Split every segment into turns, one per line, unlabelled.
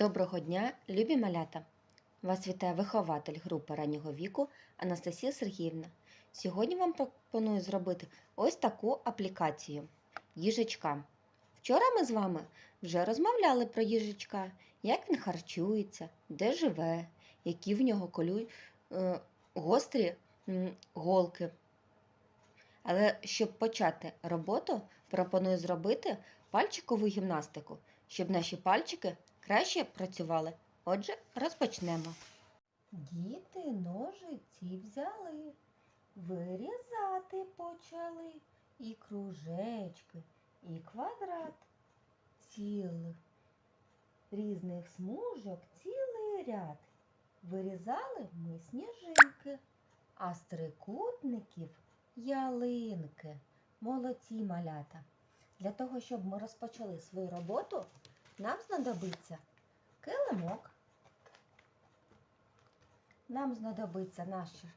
Доброго дня, любі малята! Вас вітає вихователь групи раннього віку Анастасія Сергіївна. Сьогодні вам пропоную зробити ось таку аплікацію їжачка. Вчора ми з вами вже розмовляли про їжачка, як він харчується, де живе, які в нього колю... е, гострі голки. Але щоб почати роботу, пропоную зробити пальчикову гімнастику, щоб наші пальчики краще працювали. Отже, розпочнемо. Діти ножиці взяли, вирізати почали і кружечки, і квадрат цілих різних смужок цілий ряд. Вирізали ми сніжинки, а з трикутників ялинки. Молодці малята. Для того, щоб ми розпочали свою роботу, нам знадобиться килимок. Нам знадобиться наша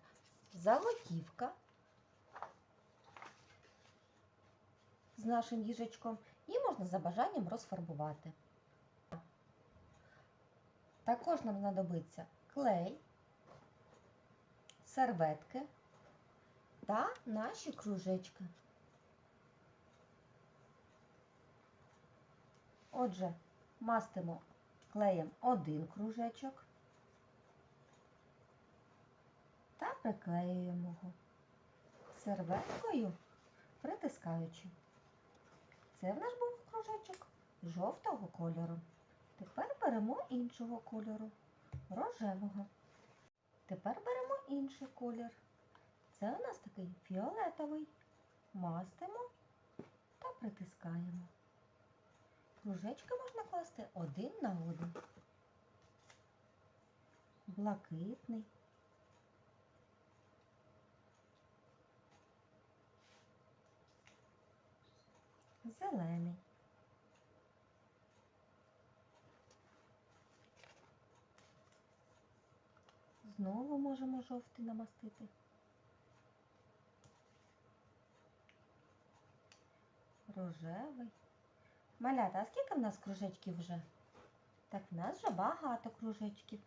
заготівка з нашим їжачком і можна за бажанням розфарбувати. Також нам знадобиться клей, серветки та наші кружечки. Отже, мастимо клеєм один кружечок та приклеюємо його серветкою, притискаючи. Це в нас був кружечок жовтого кольору. Тепер беремо іншого кольору, рожевого. Тепер беремо інший колір. Це у нас такий фіолетовий. Мастимо та притискаємо. Кружечки можна класти один на один. Блакитний. Зелений. Знову можемо жовтий намастити. Рожевий. Малята, а скільки в нас кружечків вже? Так, в нас вже багато кружечків.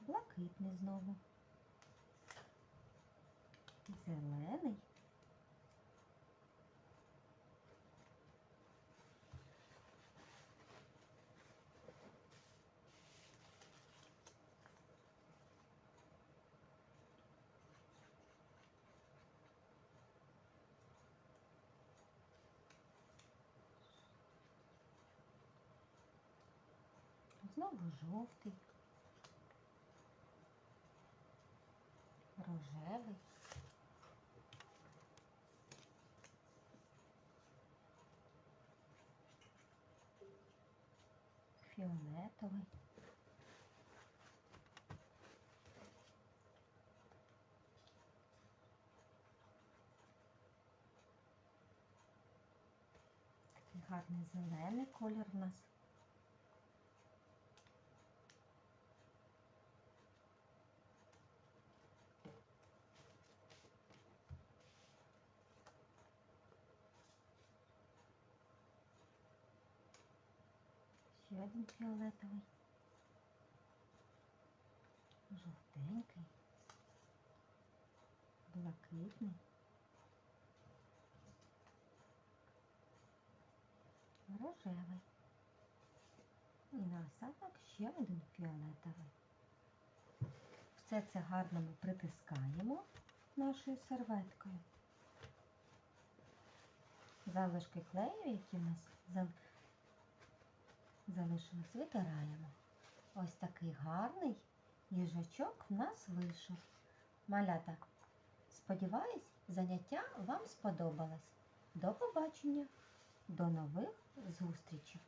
Блакитний знову. Зелений. Знову жовтий. Рожевий. Фіолетовий. Такий гарний зелений колір в нас. Ще один фіолетовий. Жовтенький. Блакитний. Рожевий. І наостанок ще один фіолетовий. Все це гарно ми притискаємо нашою серветкою. Залишки клею, які в нас залишилось, витираємо. Ось такий гарний їжачок в нас вийшов. Малята, сподіваюсь, заняття вам сподобалось. До побачення, до нових зустрічей!